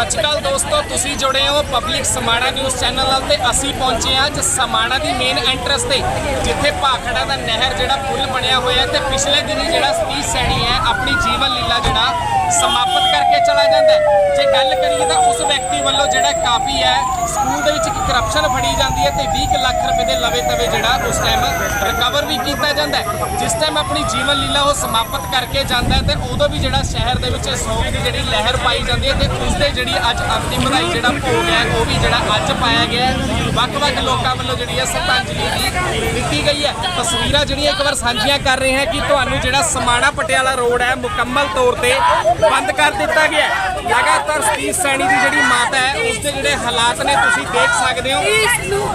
ਸਤਿ ਸ਼੍ਰੀ ਅਕਾਲ ਦੋਸਤੋ, ਤੁਸੀਂ ਜੁੜੇ ਹੋ ਪਬਲਿਕ ਸਮਾਣਾ ਨਿਊਜ਼ ਚੈਨਲ ਨਾਲ ਤੇ ਅਸੀਂ ਪਹੁੰਚੇ ਹਾਂ ਅੱਜ ਸਮਾਣਾ ਦੀ ਮੇਨ ਐਂਟਰੈਂਸ ਤੇ, ਜਿੱਥੇ ਭਾਖੜਾ ਦਾ ਨਹਿਰ ਜਿਹੜਾ ਪੁਲ ਬਣਿਆ ਹੋਇਆ ਹੈ ਤੇ ਪਿਛਲੇ ਦਿਨੀ ਜਿਹੜਾ ਸਤੀਸ਼ ਸੈਣੀ ਹੈ, ਆਪਣੀ ਜੀਵਨ ਲੀਲਾ ਜਿਹੜਾ ਸਮਾਪਤ ਕਰਕੇ ਚਲਾ ਜਾਂਦਾ ਜੇ ਗੱਲ ਕਰੀਏ ਤਾਂ ਉਸ ਵਿਅਕਤੀ ਵੱਲੋਂ ਜਿਹੜਾ ਕਾਫੀ ਹੈ, ਸਕੂਲ ਦੇ ਵਿੱਚ ਇੱਕ ਕਰਪਸ਼ਨ ਫੜੀ ਜਾਂਦੀ ਹੈ ਤੇ 20 ਕੁ ਲੱਖ ਰੁਪਏ ਦੇ ਲਵੇ ਤਵੇ ਜਿਹੜਾ ਉਸ ਟਾਈਮ ਰਿਕਵਰ ਵੀ ਕੀਤਾ ਜਾਂਦਾ ਜਿਸ ਟਾਈਮ ਆਪਣੀ ਜੀਵਨ ਲੀਲਾ ਉਹ ਸਮਾਪਤ ਕਰਕੇ ਜਾਂਦਾ ਤੇ ਉਦੋਂ ਵੀ ਜਿਹੜਾ ਸ਼ਹਿਰ ਦੇ ਵਿੱਚ ਸੋਗ ਦੀ ਜਿਹੜੀ ਲਹਿਰ ਪਾਈ ਜਾਂਦੀ ਹੈ ਤੇ ਉਸ ਦੇ ਜਿਹੜੀ ਅੱਜ ਅੰਤਿਮ ਵਧਾਈ ਜਿਹੜਾ ਭੋਗ ਹੈ, ਉਹ ਵੀ ਜਿਹੜਾ ਅੱਜ ਪਾਇਆ ਗਿਆ ਵੱਖ-ਵੱਖ ਲੋਕਾਂ ਵੱਲੋਂ ਜਿਹੜੀ ਹੈ ਸ਼ਰਧਾਂਜਲੀ ਵੀ ਦਿੱਤੀ ਗਈ ਹੈ। ਤਸਵੀਰਾਂ ਜਿਹੜੀਆਂ ਇੱਕ ਵਾਰ ਸਾਂਝੀਆਂ ਕਰ ਰਹੇ ਹਾਂ ਕਿ ਤੁਹਾਨੂੰ ਜਿਹੜਾ ਸਮਾਣਾ ਪਟਿਆਲਾ ਰੋਡ ਹੈ, ਮੁਕੰਮਲ ਤੌਰ ਤੇ ਬੰਦ ਕਰ ਦਿੱਤਾ ਗਿਆ ਲਗਾਤਾਰ ਸਤੀਸ਼ ਸੈਣੀ ਦੀ ਜਿਹੜੀ ਮਾਤਾ ਹੈ ਉਸ ਦੇ ਜਿਹੜੇ ਹਾਲਾਤ ਨੇ ਤੁਸੀਂ ਦੇਖ ਸਕਦੇ ਹੋ।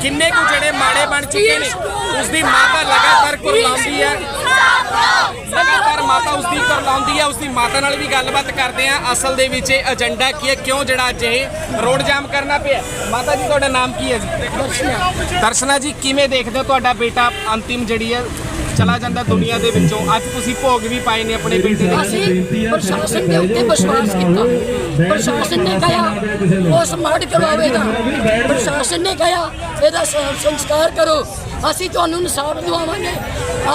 ਕਿੰਨੇ ਕੁ ਜਿਹੜੇ ਮਾੜੇ ਬਣ ਚੁੱਕੇ ਨੇ। ਉਸ ਦੀ ਮਾਤਾ ਲਗਾਤਾਰ ਕੁਰਲਾਉਂਦੀ ਹੈ। ਲਗਾਤਾਰ ਮਾਤਾ ਉਸ ਦੀ ਕਰਲਾਉਂਦੀ ਹੈ। ਉਸ ਦੀ ਮਾਤਾ ਨਾਲ ਵੀ ਗੱਲਬਾਤ ਕਰਦੇ ਆ ਅਸਲ ਦੇ ਵਿੱਚ ਇਹ ਏਜੰਡਾ ਕੀ ਹੈ? ਕਿਉਂ ਜਿਹੜਾ ਅੱਜ ਇਹ ਰੋਡ ਜਾਮ ਕਰਨਾ ਪਿਆ ਮਾਤਾ ਜੀ ਤੁਹਾਡਾ ਨਾਮ ਕੀ ਹੈ ਜੀ? ਦਰਸ਼ਨਾ ਜੀ ਕਿਵੇਂ ਦੇਖਦੇ ਹੋ? ਤੁਹਾਡਾ ਬੇਟਾ ਅੰਤਿਮ ਜਿਹੜੀ ਹੈ ਚਲਾ ਜਾਂਦਾ ਦੁਨੀਆ ਦੇ ਵਿੱਚੋਂ। ਅੱਜ ਤੁਸੀਂ ਭੋਗ ਵੀ ਪਾਏ ਨੇ ਆਪਣੇ ਬੇਟੇ ਦੇ ਅਸੀਂ ਪ੍ਰਸ਼ਾਸਨ ਦੇ ਉੱਤੇ ਵਿਸ਼ਵਾਸ ਕੀਤਾ। ਪ੍ਰਸ਼ਾਸਨ ਨੇ ਕਿਹਾ, ਉਸ ਮਾੜ ਕਰਵਾਵੇਗਾ ਪ੍ਰਸ਼ਾਸਨ ਨੇ ਕਿਹਾ, ਇਹਦਾ ਸੰਸਕਾਰ ਕਰੋ। ਅਸੀਂ ਤੁਹਾਨੂੰ ਇਨਸਾਫ ਦਿਵਾਵਾਂਗੇ।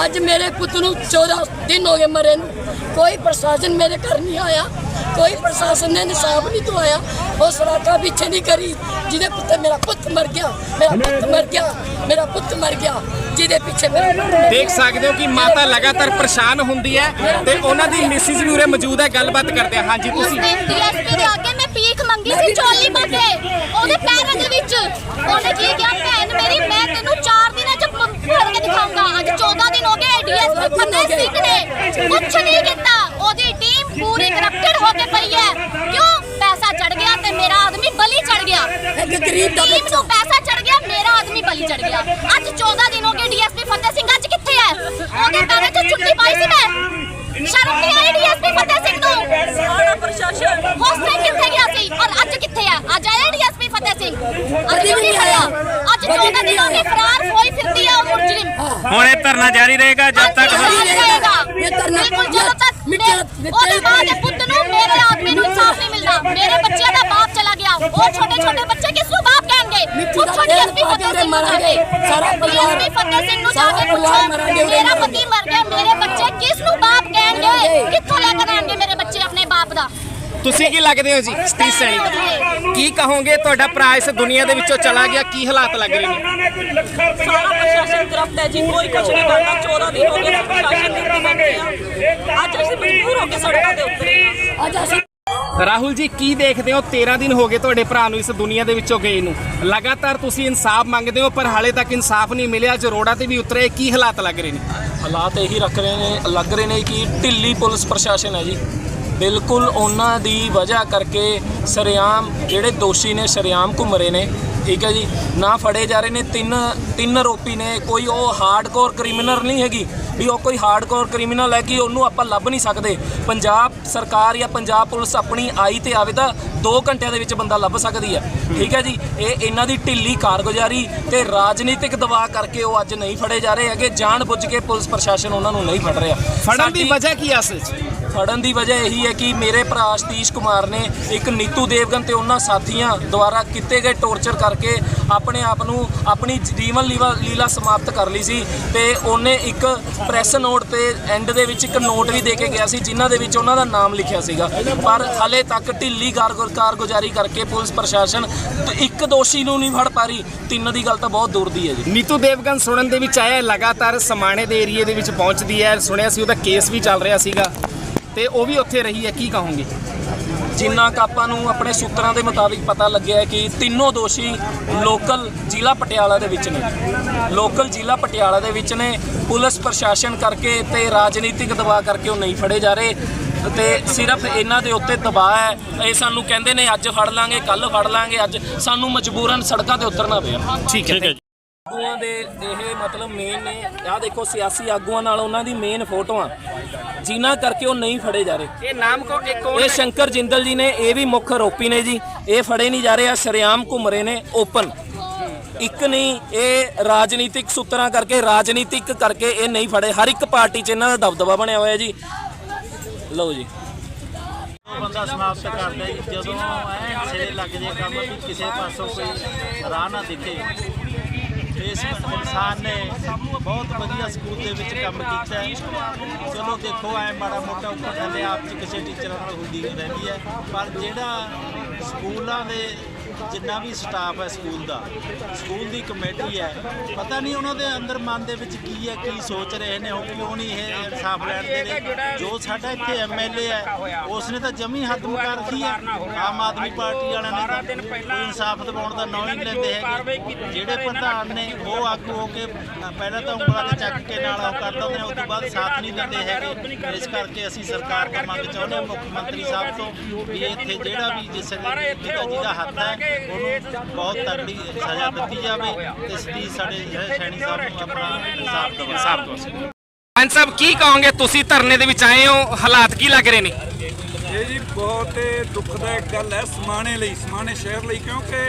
ਅੱਜ ਮੇਰੇ ਪੁੱਤ ਨੂੰ 14 ਦਿਨ ਹੋ ਗਏ ਮਰੇ ਨੂੰ। ਕੋਈ ਪ੍ਰਸ਼ਾਸਨ ਮੇਰੇ ਘਰ ਨਹੀਂ ਆਇਆ। ਕੋਈ ਪ੍ਰਸ਼ਾਸਨ ਨੇ ਇਨਸਾਫ ਨਹੀਂ ਦਵਾਇਆ ਉਹ ਸਰਾਕਾ ਪਿੱਛੇ ਨਹੀਂ ਕਰੀ ਜਿਹਦੇ ਪੁੱਤ ਮੇਰਾ ਪੁੱਤ ਮਰ ਗਿਆ ਮੇਰਾ ਪੁੱਤ ਮਰ ਗਿਆ ਮੇਰਾ ਪੁੱਤ ਮਰ ਗਿਆ ਜਿਹਦੇ ਪਿੱਛੇ ਦੇਖ ਸਕਦੇ ਹੋ ਕਿ ਮਾਤਾ ਲਗਾਤਾਰ ਪਰੇਸ਼ਾਨ ਹੁੰਦੀ ਹੈ ਤੇ ਉਹਨਾਂ ਦੀ ਮਿਸਿਸ ਵੀ ਉਰੇ ਮੌਜੂਦ ਹੈ ਗੱਲਬਾਤ ਕਰਦੇ ਆ ਹਾਂਜੀ ਤੁਸੀਂ। ਦਿਨ ਡੀਐਸਪੀ ਦੇ ਅੱਗੇ ਮੈਂ ਭੀਖ ਮੰਗੀ ਸੀ ਚੋਲੀ ਪਾ ਕੇ ਉਹਦੇ ਪੈਰਾਂ ਦੇ ਵਿੱਚ। ਉਹਨੇ ਕੀ ਕਿਹਾ ਭੈਣ ਮੇਰੀ ਮੈਂ ਤੈਨੂੰ 4 ਦਿਨਾਂ ਚ ਪ- ਫੜ ਕੇ ਦਿਖਾਉਂਗਾ ਅੱਜ 14 ਦਿਨ ਹੋ ਗਏ ਡੀਐਸਪੀ ਫਤਿਹ ਸਿੰਘ ਨੇ। ਕੁਛ ਨਹੀਂ ਕੀਤਾ ਉਹਦੀ ਟੀਮ ਪੂਰੀ ਕਰਪਟਡ ਹੋ ਕੇ ਪਈ ਹੈ ਕਿਉਂ ਪੈਸਾ ਚੜ ਗਿਆ ਤੇ ਮੇਰਾ ਆਦਮੀ ਬਲੀ ਚੜ ਗਿਆ ਇੱਕ ਗਰੀਬ ਦਾ ਟੀਮ ਨੂੰ ਪੈਸਾ ਚੜ ਗਿਆ ਮੇਰਾ ਆਦਮੀ ਬਲੀ ਚੜ ਗਿਆ ਅੱਜ 14 ਦਿਨ ਹੋ ਗਏ ਡੀਐਸਪੀ ਫਤਿਹ ਸਿੰਘ ਅੱਜ ਕਿੱਥੇ ਹੈ ਉਹਦੇ ਪੈਰਾਂ 'ਚ ਛੁੱਟੀ ਪਾਈ ਸੀ ਮੈਂ ਸ਼ਰਮ ਨਹੀਂ ਆਈ ਡੀਐਸਪੀ ਫਤਿਹ ਸਿੰਘ ਨੂੰ ਸਾਰਾ ਪ੍ਰਸ਼ਾਸਨ ਹੋਸਟਲ ਕਿੱਥੇ ਗਿਆ ਸੀ ਔਰ ਅੱਜ ਕਿੱਥੇ ਹੈ ਅੱਜ ਆਇਆ ਡੀਐਸਪੀ ਫਤਿਹ ਸਿੰਘ ਅੱਜ ਕਿਉਂ ਨਹੀਂ ਆਇਆ ਅੱਜ 14 ਦਿਨ ਹੋ ਗਏ ਫਰਾਰ ਹੋਈ ਫਿਰਦੀ ਹੈ ਉਹ ਮੁਰਜਿਮ ਹੁਣ ਇਹ ਧਰਨਾ ਜਾਰੀ ਰਹੇਗਾ ਜਦ ਤੱਕ ਜਾਰੀ ਰਹੇਗਾ। ਇਹ ਇਹ ਧਰਨਾ ਬਿਲਕੁਲ ਜਦੋਂ ਤੱਕ ਮਿੱਟੇ- ਮੇਰੇ- ਮਿੱਟੇ ਉਹਦੇ ਬਾਅਦ ਮਿੱਟੇ- ਪੁੱਤ ਨੂੰ ਮੇਰੇ ਆਦਮੀ ਨੂੰ ਇਨਸਾਫ ਨਹੀਂ ਮਿਲਦਾ ਮੇਰੇ ਬੱਚਿਆਂ ਦਾ ਬਾਪ ਚਲਾ ਗਿਆ ਉਹ ਛੋਟੇ ਛੋਟੇ ਬੱਚੇ ਕਿਸ ਨੂੰ ਬਾਪ ਕਹਿਣਗੇ ਮਿੱਟੀ ਉਹ ਦਾ ਛੋਟੀ ਤੇਲ ਐਸਪੀ ਪਾ ਕੇ ਫਤਿਹ ਸਿੰਘ ਨੂੰ ਮਰਾਂਗੇ। ਜਾਕੇ ਸਾਰਾ ਪਰਿਵਾਰ- DSP ਫਤਿਹ ਸਿੰਘ ਨੂੰ ਜਾ ਸਾਰਾ ਕੇ ਪਰਿਵਾਰ ਪੁੱਛੋ ਮਰਾਂਗੇ, ਉਹਦੇ ਮੇਰਾ ਨਾਲ। ਪਤੀ ਮਰ ਗਿਆ ਮੇਰੇ ਬੱਚੇ ਕਿਸ ਨੂੰ ਬਾਪ ਕਹਿਣਗੇ? ਕਿੱਥੋਂ ਲੈ ਕੇ ਆਣਗੇ ਮੇਰੇ ਬੱਚੇ ਆਪਣੇ ਬਾਪ ਦਾ? ਤੁਸੀਂ ਕੀ ਲੱਗਦੇ ਹੋ ਜੀ ਸਤੀਸ਼ ਸੈਣੀ ਕੀ ਕਹੋਗੇ ਤੁਹਾਡਾ ਭਰਾ ਇਸ ਦੁਨੀਆ ਦੇ ਵਿੱਚੋਂ ਚਲਾ ਗਿਆ ਕੀ ਹਾਲਾਤ ਲੱਗ ਰਹੇ ਨੇ? ਸਾਰਾ ਪ੍ਰਸ਼ਾਸਨ ਕਰਪਟ ਹੈ ਜੀ ਕੋਈ ਕੁਝ ਨਹੀਂ ਕਰਦਾ 14 ਦਿਨ ਹੋ ਗਏ ਅਸੀਂ ਪ੍ਰਸ਼ਾਸਨ ਦੇ ਉੱਤੇ ਬੈਠੇ ਆ ਅੱਜ ਅਸੀਂ ਮਜਬੂਰ ਹੋ ਕੇ ਸੜਕਾਂ ਦੇ ਉੱਤੇ। ਅੱਜ ਅਸੀਂ ਰਾਹੁਲ ਜੀ, ਕੀ ਦੇਖਦੇ ਹੋ? 13 ਦਿਨ ਹੋ ਗਏ ਤੁਹਾਡੇ ਭਰਾ ਨੂੰ ਇਸ ਦੁਨੀਆ ਦੇ ਵਿੱਚੋਂ ਗਏ ਨੂੰ। ਲਗਾਤਾਰ ਤੁਸੀਂ ਇਨਸਾਫ ਮੰਗਦੇ ਹੋ, ਪਰ ਹਾਲੇ ਤੱਕ ਇਨਸਾਫ ਨਹੀਂ ਮਿਲਿਆ। ਅੱਜ ਰੋਡਾਂ ਤੇ ਵੀ ਉਤਰੇ, ਕੀ ਹਾਲਾਤ ਲੱਗ ਰਹੇ ਨੇ? ਹਾਲਾਤ ਇਹੀ ਰੱਖ ਰਹੇ ਨੇ, ਲੱਗ ਰਹੇ ਨੇ ਕਿ ਢਿੱਲੀ ਪੁਲਿਸ ਪ੍ਰਸ਼ਾਸਨ ਹੈ ਜੀ। ਬਿਲਕੁਲ ਉਹਨਾਂ ਦੀ ਵਜ੍ਹਾ ਕਰਕੇ ਸਰਿਆਮ ਜਿਹੜੇ ਦੋਸ਼ੀ ਨੇ, ਸਰਿਆਮ ਘੁੰਮ ਰਹੇ ਨੇ। ਠੀਕ ਹੈ ਜੀ। ਨਾ ਫੜੇ ਜਾ ਰਹੇ ਨੇ, ਤਿੰਨ ਤਿੰਨ ਆਰੋਪੀ ਨੇ। ਕੋਈ ਉਹ ਹਾਰਡਕੋਰ ਕ੍ਰਿਮੀਨਲ ਨਹੀਂ ਹੈਗੀ। ਵੀ ਉਹ ਕੋਈ ਹਾਰਡਕੋਰ ਕ੍ਰਿਮੀਨਲ ਹੈ ਕਿ ਉਹਨੂੰ ਆਪਾਂ ਲੱਭ ਨਹੀਂ ਸਕਦੇ। ਪੰਜਾਬ ਸਰਕਾਰ ਜਾਂ ਪੰਜਾਬ ਪੁਲਿਸ ਆਪਣੀ ਆਈ ਤੇ ਆਵੇ ਤਾਂ 2 ਘੰਟਿਆਂ ਦੇ ਵਿੱਚ ਬੰਦਾ ਲੱਭ ਸਕਦੀ ਹੈ। ਠੀਕ ਹੈ ਜੀ? ਇਹ ਇਹਨਾਂ ਦੀ ਢਿੱਲੀ ਕਾਰਗੁਜ਼ਾਰੀ ਤੇ ਰਾਜਨੀਤਿਕ ਦਬਾਅ ਕਰਕੇ ਉਹ ਅੱਜ ਨਹੀਂ ਫੜੇ ਜਾ ਰਹੇ ਹੈਗੇ। ਜਾਣ ਬੁੱਝ ਕੇ ਪੁਲਿਸ ਪ੍ਰਸ਼ਾਸਨ ਉਹਨਾਂ ਨੂੰ ਨਹੀਂ ਫੜ ਰਿਹਾ। ਫੜਨ ਦੀ ਵਜ੍ਹਾ ਕੀ ਅਸਲ 'ਚ? ਫੜਨ ਦੀ ਵਜ੍ਹਾ ਇਹੀ ਹੈ ਕਿ ਮੇਰੇ ਭਰਾ ਸਤੀਸ਼ ਕੁਮਾਰ ਨੇ ਇੱਕ ਨੀਤੂ ਦੇਵਗਨ ਤੇ ਉਹਨਾਂ ਸਾਥੀਆਂ ਦੁਆਰਾ ਕੀਤੇ ਗਏ ਟੌਰਚਰ ਕਰਕੇ ਆਪਣੇ ਆਪ ਨੂੰ ਆਪਣੀ ਜੀਵਨ ਲੀਵਾ ਲੀਲਾ ਸਮਾਪਤ ਕਰ ਲਈ ਸੀ ਤੇ ਉਹਨੇ ਇੱਕ ਪ੍ਰੈਸ ਨੋਟ ਤੇ ਐਂਡ ਦੇ ਵਿੱਚ ਇੱਕ ਨੋਟ ਵੀ ਦੇ ਕੇ ਗਿਆ ਸੀ, ਜਿਨ੍ਹਾਂ ਦੇ ਵਿੱਚ ਉਹਨਾਂ ਦਾ ਨਾਮ ਲਿਖਿਆ ਸੀਗਾ। ਪਰ ਹਲੇ ਤੱਕ ਢਿੱਲੀ ਕਾਰਗੁ- ਕਾਰਗੁਜ਼ਾਰੀ ਕਰਕੇ ਪੁਲਿਸ ਪ੍ਰਸ਼ਾਸਨ ਇੱਕ ਦੋਸ਼ੀ ਨੂੰ ਨਹੀਂ ਫੜ ਪਾ ਰਹੀ। ਤਿੰਨ ਦੀ ਗੱਲ ਤਾਂ ਬਹੁਤ ਦੂਰ ਦੀ ਹੈ ਜੀ। ਨੀਤੂ ਦੇਵਗਨ ਸੁਣਨ ਦੇ ਵਿੱਚ ਆਇਆ, ਲਗਾਤਾਰ ਸਮਾਣੇ ਦੇ ਏਰੀਏ ਦੇ ਵਿੱਚ ਪਹੁੰਚਦੀ ਹੈ। ਸੁਣਿਆ ਸੀ ਉਹਦਾ ਕੇਸ ਵੀ ਚੱਲ ਰਿਹਾ ਸੀਗਾ। ਤੇ ਉਹ ਵੀ ਉੱਥੇ ਰਹੀ ਹੈ ਕੀ ਕਹੋਗੇ? ਜਿੰਨਾ ਕੁ ਆਪਾਂ ਨੂੰ ਆਪਣੇ ਸੂਤਰਾਂ ਦੇ ਮੁਤਾਬਿਕ ਪਤਾ ਲੱਗਿਆ ਹੈ ਕਿ ਤਿੰਨੋਂ ਦੋਸ਼ੀ ਲੋਕਲ ਜ਼ਿਲ੍ਹਾ ਪਟਿਆਲਾ ਦੇ ਵਿੱਚ ਨੇ। ਲੋਕਲ ਜ਼ਿਲ੍ਹਾ ਪਟਿਆਲਾ ਦੇ ਵਿੱਚ ਨੇ। ਪੁਲਿਸ ਪ੍ਰਸ਼ਾਸਨ ਕਰਕੇ ਤੇ ਰਾਜਨੀਤਿਕ ਦਬਾਅ ਕਰਕੇ ਉਹ ਨਹੀਂ ਫੜੇ ਜਾ ਰਹੇ ਤੇ ਸਿਰਫ ਇਹਨਾਂ ਦੇ ਉੱਤੇ ਦਬਾਅ ਹੈ। ਇਹ ਸਾਨੂੰ ਕਹਿੰਦੇ ਨੇ ਅੱਜ ਫੜ ਲਾਂਗੇ ਕੱਲ ਫੜ ਲਾਂਗੇ ਅੱਜ ਸਾਨੂੰ ਮਜਬੂਰਨ ਸੜਕਾਂ ਤੇ ਉਤਰਨਾ ਪਿਆ। ਠੀਕ ਹੈ। ਆਗੂਆਂ ਦੇ ਇਹ ਮਤਲਬ ਮੇਨ ਨੇ। ਆਹ ਦੇਖੋ ਸਿਆਸੀ ਆਗੂਆਂ ਨਾਲ ਉਹਨਾਂ ਦੀ ਮੇਨ ਫੋਟੋਆਂ। ਜਿਨ੍ਹਾਂ ਕਰਕੇ ਉਹ ਨਹੀਂ ਫੜੇ ਜਾ ਰਹੇ। ਇਹ ਨਾਮ ਕੋ ਇਹ ਕੌਣ ਇਹ ਸ਼ੰਕਰ ਜਿੰਦਲ ਜੀ ਨੇ ਇਹ ਵੀ ਮੁੱਖ ਆਰੋਪੀ ਨੇ ਜੀ। ਇਹ ਫੜੇ ਨਹੀਂ ਜਾ ਰਹੇ ਆ ਸ਼ਰੇਆਮ ਘੁੰਮ ਰਹੇ ਨੇ ਓਪਨ ਇੱਕ ਨਹੀਂ ਇਹ ਰਾਜਨੀਤਿਕ ਸੂਤਰਾਂ ਕਰਕੇ ਰਾਜਨੀਤਿਕ ਕਰਕੇ ਇਹ ਨਹੀਂ ਫੜੇ। ਹਰ ਇੱਕ ਪਾਰਟੀ 'ਚ ਇਹਨਾਂ ਦਾ ਦਬਦਬਾ ਬਣਿਆ ਹੋਇਆ ਜੀ। ਲਓ ਜੀ। ਉਹ ਬੰਦਾ ਸਮਾਪਤ ਕਰਦਾ ਜੀ। ਜਦੋਂ ਐ ਸਿਰੇ ਲੱਗ ਜੇ ਕੰਮ ਵੀ ਕਿਸੇ ਪਾਸੋਂ ਕੋਈ ਰਾਹ ਨਾ ਦਿਖੇ। ਇਸ ਇਨਸਾਨ ਨੇ ਬਹੁਤ ਵਧੀਆ ਸਕੂਲ ਦੇ ਵਿੱਚ ਕੰਮ ਕੀਤਾ ਚਲੋ ਦੇਖੋ ਐ ਮਾੜਾ ਮੋਟਾ ਉੱਪਰ ਥੱਲੇ ਆਪ ਚ ਕਿਸੇ ਟੀਚਰਾਂ ਨਾਲ ਹੁੰਦੀ ਰਹਿੰਦੀ ਹੈ ਪਰ ਜਿਹੜਾ ਸਕੂਲਾਂ ਦੇ ਜਿੰਨਾ ਵੀ ਸਟਾਫ ਹੈ ਸਕੂਲ ਦਾ ਸਕੂਲ ਦੀ ਕਮੇਟੀ ਹੈ ਪਤਾ ਨਹੀਂ ਉਹਨਾਂ ਦੇ ਅੰਦਰ ਮਨ ਦੇ ਵਿੱਚ ਕੀ ਹੈ ਕੀ ਸੋਚ ਰਹੇ ਨੇ ਉਹ ਕਿਉਂ ਨਹੀਂ ਇਹ ਇਨਸਾਫ ਲੈਣ ਦੇ ਨੇ ਜੋ ਸਾਡਾ ਇੱਥੇ ਐਮਐਲਏ ਹੈ ਉਸ ਨੇ ਤਾਂ ਜਮੀ ਹੱਦ ਮੁਕਾ ਰੱਖੀ ਹੈ। ਆਮ ਆਦਮੀ ਪਾਰਟੀ ਵਾਲਿਆਂ ਨੇ ਤਾਂ ਕੋਈ ਇਨਸਾਫ ਦਿਵਾਉਣ ਦਾ ਨਾਂ ਹੀ ਨਹੀਂ ਲੈਂਦੇ ਹੈਗੇ। ਜਿਹੜੇ ਪ੍ਰਧਾਨ ਨੇ ਉਹ ਆਗੂ ਹੋ ਕੇ ਪਹਿਲਾਂ ਤਾਂ ਉਂਗਲਾਂ ਤੇ ਚੱਕ ਕੇ ਨਾਲ ਉਹ ਕਰ ਦਿੰਦੇ ਨੇ ਉਸ ਤੋਂ ਬਾਅਦ ਸਾਥ ਨਹੀਂ ਦਿੰਦੇ ਹੈਗੇ। ਇਸ ਕਰਕੇ ਅਸੀਂ ਸਰਕਾਰ ਤੋਂ ਮੰਗ ਚਾਹੁੰਦੇ ਹਾਂ ਮੁੱਖ ਮੰਤਰੀ ਸਾਹਿਬ ਤੋਂ ਵੀ ਇੱਥੇ ਜਿਹੜਾ ਵੀ ਜਿਸ ਜਿਹਦਾ ਜਿਹਦਾ ਹੱਥ ਹੈ ਉਹਨੂੰ ਬਹੁਤ ਤਕੜੀ ਸਜ਼ਾ ਦਿੱਤੀ ਜਾਵੇ ਤੇ ਸਤੀਸ਼ ਸਾਡੇ ਸੈਣੀ ਸਾਹਿਬ ਨੂੰ ਆਪਣਾ ਇਨਸਾਫ ਦਿਵਾਵੇ ਸਾਹਿਬ ਤੋਂ ਪੰਜ ਸਾਹਿਬ ਕੀ ਕਹੋਗੇ? ਤੁਸੀਂ ਧਰਨੇ ਦੇ ਵਿੱਚ ਆਏ ਹੋ ਹਾਲਾਤ ਕੀ ਲੱਗ ਰਹੇ ਨੇ? ਇਹ ਜੀ ਬਹੁਤ ਦੁਖਦਾਇਕ ਗੱਲ ਹੈ ਸਮਾਣੇ ਲਈ ਸਮਾਣੇ ਸ਼ਹਿਰ ਲਈ ਕਿਉਂਕਿ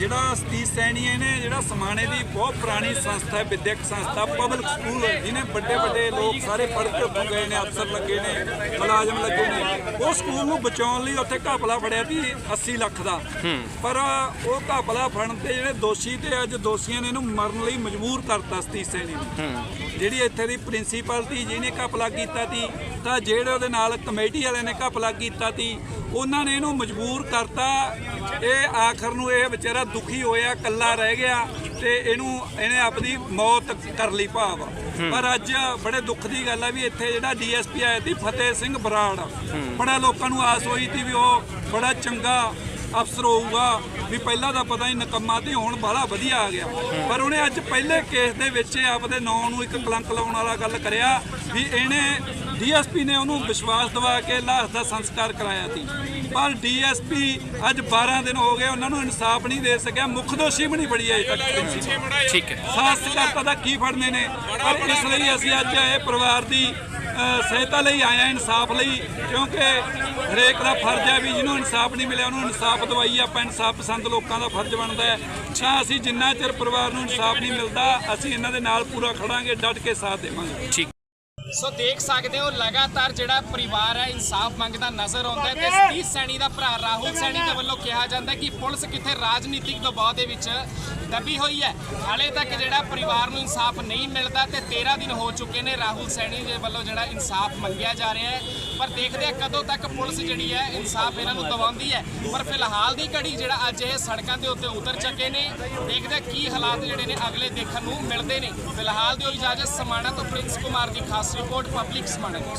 ਜਿਹੜਾ ਸਤੀਸ਼ ਸੈਣੀ ਨੇ ਜਿਹੜਾ ਸਮਾਣੇ ਦੀ ਬਹੁਤ ਪੁਰਾਣੀ ਸੰਸਥਾ ਹੈ ਵਿਦਿਅਕ ਸੰਸਥਾ ਪਬਲਿਕ ਸਕੂਲ ਜਿਹਨੇ ਵੱਡੇ ਵੱਡੇ ਲੋਕ ਸਾਰੇ ਪੜ੍ਹ ਕੇ ਉੱਥੋਂ ਗਏ ਨੇ ਅਫਸਰ ਲੱਗੇ ਨੇ ਮੁਲਾਜ਼ਮ ਲੱਗੇ ਨੇ। ਉਹ ਸਕੂਲ ਨੂੰ ਬਚਾਉਣ ਲਈ ਉੱਥੇ ਘਪਲਾ ਫੜਿਆ ਸੀ 80 ਲੱਖ ਦਾ। ਪਰ ਉਹ ਘਪਲਾ ਫੜਨ ਤੇ ਜਿਹੜੇ ਦੋਸ਼ੀ ਤੇ ਅੱਜ ਦੋਸ਼ੀਆਂ ਨੇ ਇਹਨੂੰ ਮਰਨ ਲਈ ਮਜਬੂਰ ਕਰਤਾ ਸਤੀਸ਼ ਸੈਣੀ ਨੂੰ। ਜਿਹੜੀ ਇੱਥੇ ਦੀ ਪ੍ਰਿੰਸੀਪਲ ਸੀ ਜਿਹਨੇ ਘਪਲਾ ਕੀਤਾ ਸੀ ਤਾਂ ਜਿਹੜੇ ਉਹਦੇ ਨਾਲ ਕਮੇਟੀ ਵਾਲਿਆਂ ਨੇ ਘਪਲਾ ਕੀਤਾ ਸੀ ਉਹਨਾਂ ਨੇ ਇਹਨੂੰ ਮਜਬੂਰ ਕਰਤਾ। ਇਹ ਆਖਰ ਨੂੰ ਇਹ ਵਿਚਾਰਾ ਦੁਖੀ ਹੋਇਆ ਕੱਲਾ ਰਹਿ ਗਿਆ ਤੇ ਇਹਨੂੰ ਇਹਨੇ ਆਪਣੀ ਮੌਤ ਕਰ ਲਈ ਭਾਵ। ਪਰ ਅੱਜ ਬੜੇ ਦੁੱਖ ਦੀ ਗੱਲ ਹੈ ਵੀ ਇੱਥੇ ਜਿਹੜਾ ਡੀਐਸਪੀ ਆਇਆ ਸੀ ਫਤਿਹ ਸਿੰਘ ਬਰਾੜ। ਬੜਾ ਲੋਕਾਂ ਨੂੰ ਆਸ ਹੋਈ ਸੀ ਵੀ ਉਹ ਬੜਾ ਚੰਗਾ ਅਫਸਰ ਹੋਊਗਾ ਵੀ ਪਹਿਲਾਂ ਦਾ ਪਤਾ ਨਹੀਂ ਨਕੰਮਾ ਤੇ ਹੁਣ ਬਾਹਲਾ ਵਧੀਆ ਆ ਗਿਆ। ਪਰ ਉਹਨੇ ਅੱਜ ਪਹਿਲੇ ਕੇਸ ਦੇ ਵਿੱਚ ਆਪਦੇ ਨਾਂ ਨੂੰ ਇੱਕ ਕਲੰਕ ਲਾਉਣ ਵਾਲਾ ਗੱਲ ਕਰਿਆ ਵੀ ਇਹਨੇ ਡੀਐਸਪੀ ਨੇ ਉਹਨੂੰ ਵਿਸ਼ਵਾਸ ਦਿਵਾ ਕੇ ਲਾਸ਼ ਦਾ ਸੰਸਕਾਰ ਕਰਾਇਆ ਸੀ। ਪਰ ਡੀਐਸਪੀ ਅੱਜ 12 ਦਿਨ ਹੋ ਗਏ ਉਹਨਾਂ ਨੂੰ ਇਨਸਾਫ ਨਹੀਂ ਦੇ ਸਕਿਆ ਮੁੱਖ ਦੋਸ਼ੀ ਵੀ ਨਹੀਂ ਬੜੀ ਅਜੇ ਤੱਕ। ਠੀਕ ਹੈ। ਸਾਸਤਕਰਤਾ ਦਾ ਕੀ ਫੜਨੇ ਨੇ ਪਰ ਇਸ ਲਈ ਅਸੀਂ ਅੱਜ ਇਹ ਪਰਿਵਾਰ ਦੀ ਸਹਾਇਤਾ ਲਈ ਹਾਂ ਇਨਸਾਫ ਲਈ ਕਿਉਂਕਿ ਹਰੇਕ ਦਾ ਫਰਜ਼ ਹੈ ਵੀ ਜਿਹਨੂੰ ਇਨਸਾਫ ਨਹੀਂ ਮਿਲਿਆ ਉਹਨੂੰ ਇਨਸਾਫ ਦਵਾਈ ਆਪਾਂ ਇਨਸਾਫ ਪਸੰਦ ਲੋਕਾਂ ਦਾ ਫਰਜ਼ ਬਣਦਾ ਹੈ। ਤਾਂ ਅਸੀਂ ਜਿੰਨਾ ਚਿਰ ਪਰਿਵਾਰ ਨੂੰ ਇਨਸਾਫ ਨਹੀਂ ਮਿਲਦਾ ਅਸੀਂ ਇਹਨਾਂ ਦੇ ਨਾਲ ਪੂਰਾ ਖੜਾਂਗੇ ਡਟ ਕੇ ਸਾਥ ਦੇਵਾਂਗੇ। ਠੀਕ। ਸੋ ਦੇਖ ਸਕਦੇ ਹੋ ਲਗਾਤਾਰ ਜਿਹੜਾ ਪਰਿਵਾਰ ਹੈ ਇਨਸਾਫ ਮੰਗਦਾ ਨਜ਼ਰ ਆਉਂਦਾ ਹੈ ਤੇ ਸਤੀਸ਼ ਸੈਣੀ ਦਾ ਭਰਾ ਰਾਹੁਲ ਸੈਣੀ ਦੇ ਵੱਲੋਂ ਕਿਹਾ ਜਾਂਦਾ ਕਿ ਪੁਲਿਸ ਕਿੱਥੇ ਰਾਜਨੀਤਿਕ ਦਬਾਅ ਦੇ ਵਿੱਚ ਦਬੀ ਹੋਈ ਹੈ। ਹਾਲੇ ਤੱਕ ਜਿਹੜਾ ਪਰਿਵਾਰ ਨੂੰ ਇਨਸਾਫ ਨਹੀਂ ਮਿਲਦਾ ਤੇ 13 ਦਿਨ ਹੋ ਚੁੱਕੇ ਨੇ ਰਾਹੁਲ ਸੈਣੀ ਦੇ ਵੱਲੋਂ ਜਿਹੜਾ ਇਨਸਾਫ ਮੰਗਿਆ ਜਾ ਰਿਹਾ ਹੈ। ਪਰ ਦੇਖਦੇ ਆ ਕਦੋਂ ਤੱਕ ਪੁਲਿਸ ਜਿਹੜੀ ਹੈ ਇਨਸਾਫ ਇਹਨਾਂ ਨੂੰ ਦਵਾਉਂਦੀ ਹੈ। ਪਰ ਫਿਲਹਾਲ ਦੀ ਘੜੀ ਜਿਹੜਾ ਅੱਜ ਇਹ ਸੜਕਾਂ ਦੇ ਉੱਤੇ ਉਤਰ ਚੱਕੇ ਨੇ ਦੇਖਦੇ ਕੀ ਹਾਲਾਤ ਜਿਹੜੇ ਨੇ ਅਗਲੇ ਦੇਖਣ ਨੂੰ ਮਿਲਦੇ ਨੇ। ਫਿਲਹਾਲ ਦਿਓ ਇਜਾਜ਼ਤ ਸਮਾਣਾ ਤੋਂ ਪ੍ਰਿੰਸ ਕੁਮਾਰ ਦੀ ਖਾਸ ਰਿਪੋਰਟ ਪਬਲਿਕ ਸਮਾਣਾ ਨਿਊਜ਼